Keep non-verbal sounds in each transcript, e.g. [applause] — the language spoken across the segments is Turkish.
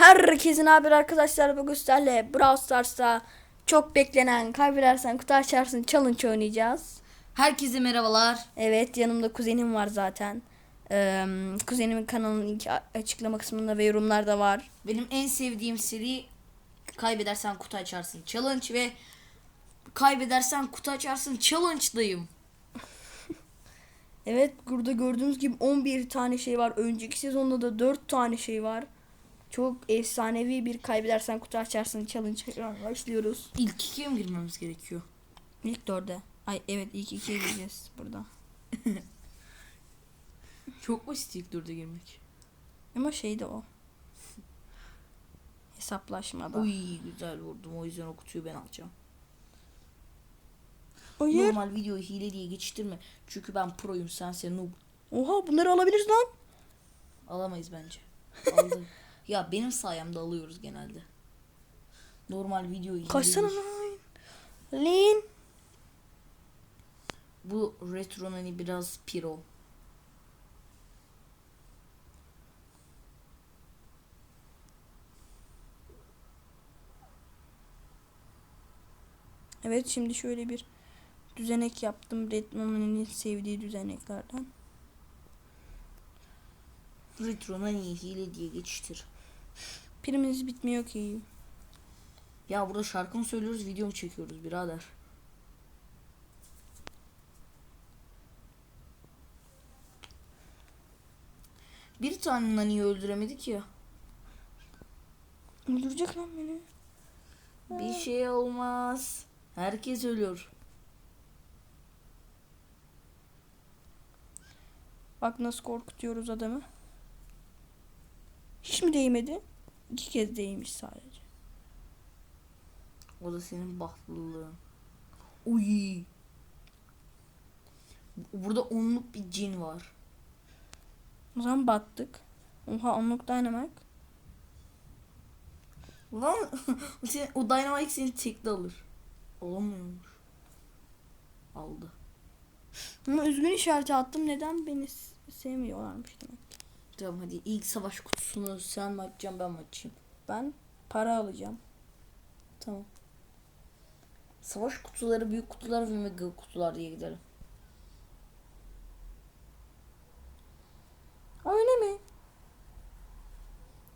Herkesin haber arkadaşlar bugün sizlerle Brawl Stars'ta çok beklenen kaybedersen kutu açarsın challenge oynayacağız. Herkese merhabalar. Evet yanımda kuzenim var zaten. Ee, kuzenimin kanalının linki açıklama kısmında ve yorumlarda var. Benim en sevdiğim seri kaybedersen kutu açarsın challenge ve kaybedersen kutu açarsın challenge'dayım. Evet burada gördüğünüz gibi 11 tane şey var. Önceki sezonda da 4 tane şey var. Çok efsanevi bir kaybedersen kutu açarsın challenge başlıyoruz. İlk ikiye mi girmemiz gerekiyor? İlk dörde. Ay evet ilk ikiye gireceğiz burada. [laughs] Çok basit ilk dörde girmek. Ama şey de o. Hesaplaşmada. Uy güzel vurdum o yüzden o kutuyu ben alacağım. Hayır. Normal videoyu hile diye geçiştirme. Çünkü ben proyum sense noob. Oha bunları alabiliriz lan. Alamayız bence. Aldım. [laughs] ya benim sayemde alıyoruz genelde. Normal videoyu Kaçsana lan. Lin. Bu retro hani biraz piro. Evet şimdi şöyle bir düzenek yaptım. Redmon'un sevdiği düzeneklerden. Retro hile diye geçiştir. Pirimiz bitmiyor ki. Ya burada şarkı mı söylüyoruz video mu çekiyoruz birader? Bir tane Nani'yi öldüremedik ya. Öldürecek lan beni. Bir şey olmaz. Herkes ölüyor. Bak nasıl korkutuyoruz adamı. Hiç mi değmedi? İki kez değmiş sadece. O da senin bahtlılığın. Uy. Burada onluk bir cin var. O zaman battık. Oha onluk dynamite. Lan [laughs] o, senin, o Dynamite seni tekli alır. Alamıyormuş. Aldı. Ama üzgün işareti attım. Neden beni sevmiyorlarmış demek. Tamam hadi ilk savaş kutusunu sen mi açacaksın ben mi açayım? Ben para alacağım. Tamam. Savaş kutuları, büyük kutular ve mega kutular diye gidelim. Öyle mi?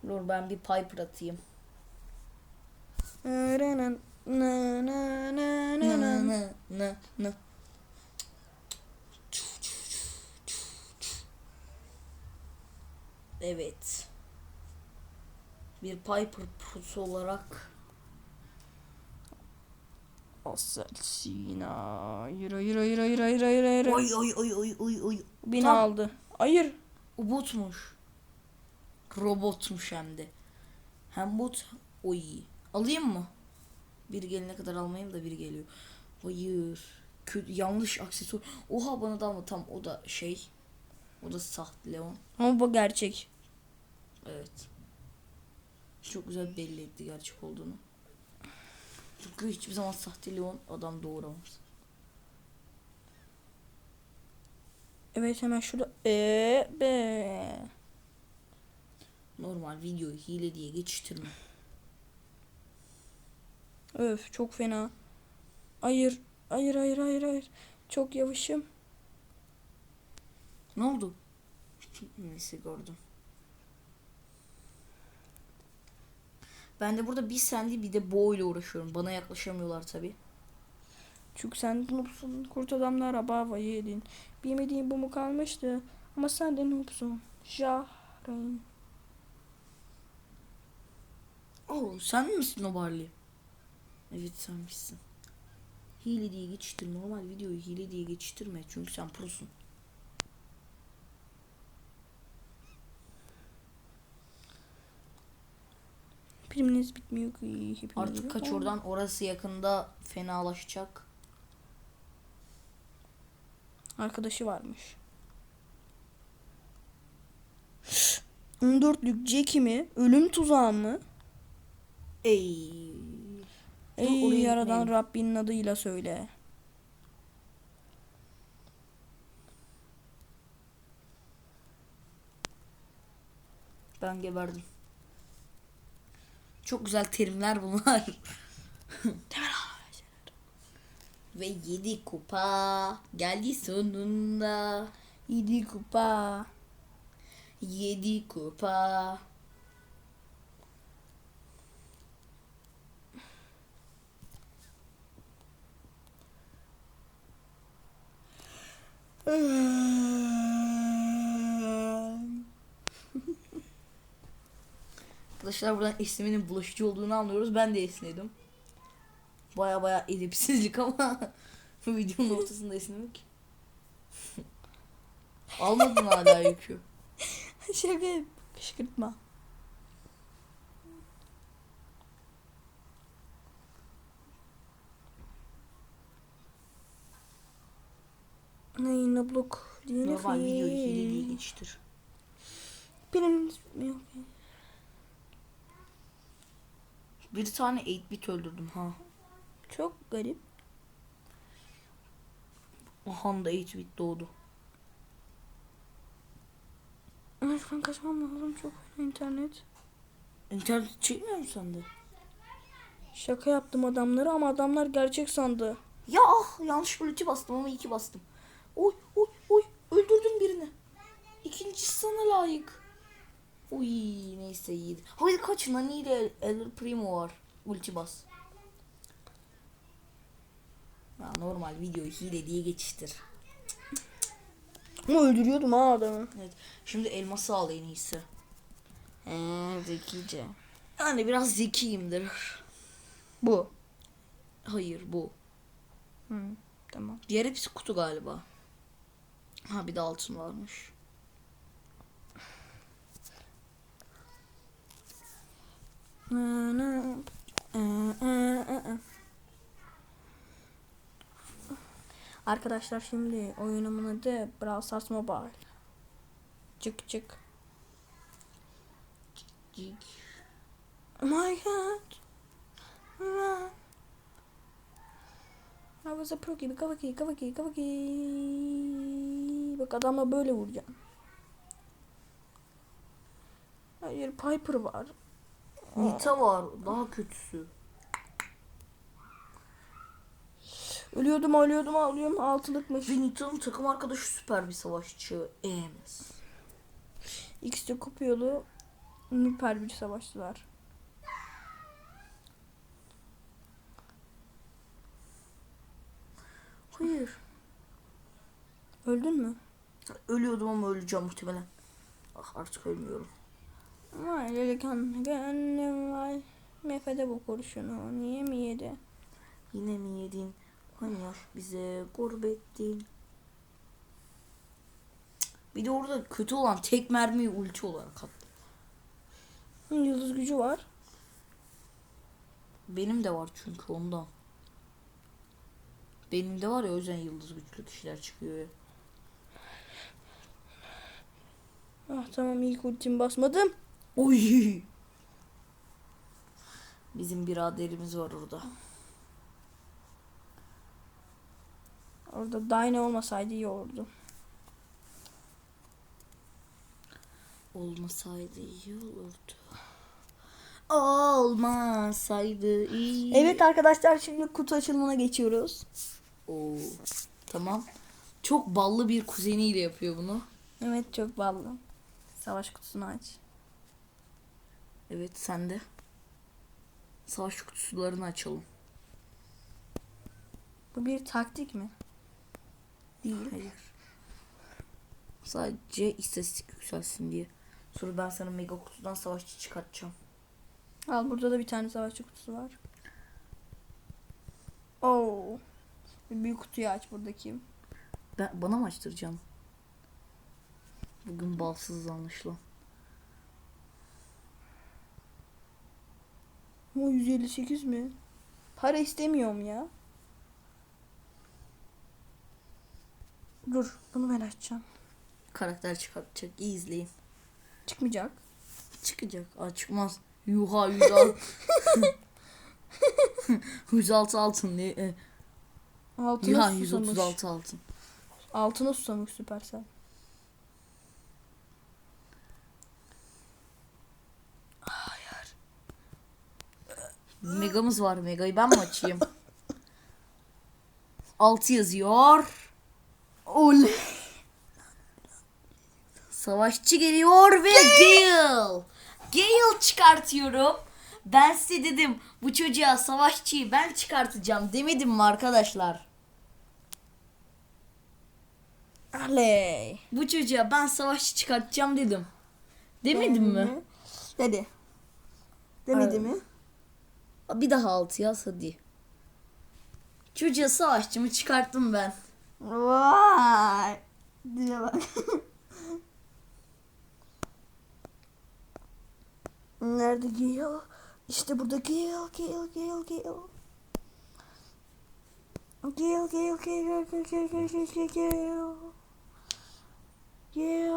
Dur ben bir Piper atayım. Na na na na na na na. Na na na. Evet. Bir Piper Pro'su olarak Assassina. Yürü yürü yürü yürü yürü yürü yürü. Oy oy oy oy oy oy. Beni Tam- aldı. Hayır. O botmuş. Robotmuş hem de. Hem bot o iyi. Alayım mı? Biri gelene kadar almayayım da biri geliyor. Hayır. Kötü, yanlış aksesuar. Oha bana da alma tam o da şey. O da sahte Leon. Ama bu gerçek. Evet. Çok güzel belli etti gerçek olduğunu. Çünkü hiçbir zaman sahte Leon adam doğuramaz. Evet hemen şurada. Eee be. Normal videoyu hile diye geçiştirme. Öf çok fena. Hayır. Hayır hayır hayır hayır. Çok yavaşım. Ne oldu? Neyse gördüm. Ben de burada bir sendi bir de Bo ile uğraşıyorum. Bana yaklaşamıyorlar tabi. Çünkü sen noobsun. Kurt adamlar havayı yedin. Bilmediğin bu mu kalmıştı? Ama sen de noobsun. Jahreyn. Oo sen misin o Barley? Evet sen misin. Hile diye geçiştir. Normal videoyu hile diye geçiştirme. Çünkü sen prosun. Priminiz bitmiyor ki. hepiniz Artık kaç oradan orası yakında fenalaşacak. Arkadaşı varmış. 14'lük Jackie mi? Ölüm tuzağı mı? Ey. Ey oraya yaradan gitmeyelim. Rabbinin adıyla söyle. Ben geberdim. Çok güzel terimler bunlar. [laughs] Ve 7 kupa geldi sonunda. 7 kupa. 7 kupa. [sighs] Arkadaşlar buradan esnemenin bulaşıcı olduğunu anlıyoruz. Ben de esnedim. Baya baya edepsizlik ama [laughs] bu videonun ortasında esnemek. [laughs] Almadın hala yükü. [laughs] Şaka kışkırtma. Yine blok diye Normal videoyu hile diye geçiştir. Benim yok. Bir tane 8-bit öldürdüm ha. Çok garip. Aha da 8-bit doğdu. Şu an kaçmam lazım çok internet. İnternet çekmiyor mu sende? Şaka yaptım adamları ama adamlar gerçek sandı. Ya ah yanlış ulti bastım ama iki bastım. Oy oy oy öldürdüm birini. İkincisi sana layık. Uy neyse iyiydi. Hayır kaç Nani ile El, El Primo var. Ulti bas. Ya normal videoyu hile diye geçiştir. Ama öldürüyordum ha adamı. Evet. Şimdi elması al en iyisi. Eee zekice. Yani biraz zekiyimdir. Bu. Hayır bu. Hı, tamam. Diğer hepsi kutu galiba. Ha bir de altın varmış. Arkadaşlar şimdi oyunumun adı Brawl Stars Mobile. Çık çık. Oh my god. Run. I was a pro gibi kavaki kavaki kavaki. Bak adamla böyle vuracağım. Hayır Piper var. Nita var. Daha kötüsü. Ölüyordum ölüyordum ağlıyorum altılıkmış. Ve Nita'nın takım arkadaşı süper bir savaşçı. Ems. İkisi de kopuyordu. Müper bir savaştılar. Hayır. Öldün mü? Ölüyordum ama öleceğim muhtemelen. Ah artık ölmüyorum. Vay delikanlı gönlüm vay. Mefede bu kurşunu niye mi yedi? Yine mi yedin? Hani yaş bize gurbettin. Bir de orada kötü olan tek mermiyi ulti olarak attı. Yıldız gücü var. Benim de var çünkü ondan. Benim de var ya o yüzden yıldız güçlü kişiler çıkıyor ya. Ah tamam ilk ultim basmadım. Oy. Bizim biraderimiz var orada. Orada Dyne olmasaydı iyi olurdu. Olmasaydı iyi olurdu. Olmasaydı iyi. Evet arkadaşlar şimdi kutu açılımına geçiyoruz. Oo. Tamam. Çok ballı bir kuzeniyle yapıyor bunu. Evet çok ballı. Savaş kutusunu aç. Evet sen de. Savaş kutularını açalım. Bu bir taktik mi? Değil. Hayır. Sadece istatistik yükselsin diye. Sonra ben sana mega kutudan savaşçı çıkartacağım. Al burada da bir tane savaşçı kutusu var. Oo. Bir büyük kutuyu aç buradaki. Ben, bana mı açtıracaksın? Bugün balsız anlaşılan. O 158 mi? Para istemiyorum ya. Dur bunu ben açacağım. Karakter çıkartacak. İyi izleyin. Çıkmayacak. Çıkacak. Aa çıkmaz. Yuha 106. 106 [laughs] altın ne? E, Altına Yuha susamış. 136 altın. Altına susamış Süpersel. Megamız var. Mega'yı ben mi açayım? 6 yazıyor. Oley. Savaşçı geliyor ve Gale. Gale çıkartıyorum. Ben size dedim bu çocuğa savaşçıyı ben çıkartacağım demedim mi arkadaşlar? Oley. Bu çocuğa ben savaşçı çıkartacağım dedim. Demedim mi? Dedi. Demedi mi? Bir daha 6 yaz hadi. Çocuğa savaşçımı çıkarttım ben. Vay. Dile bak. [laughs] Nerede Gale? İşte burada Gale, Gale, Gale, Gale. Gale, Gale, Gale, Gale, Gale, Gale, Gale, Gale. Gale.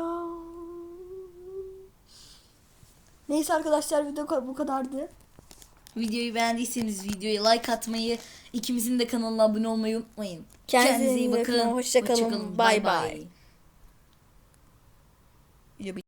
Neyse arkadaşlar video bu kadardı. Videoyu beğendiyseniz videoya like atmayı, ikimizin de kanalına abone olmayı unutmayın. Kendinize iyi bakın. Hoşça kalın. Bay bay. bay.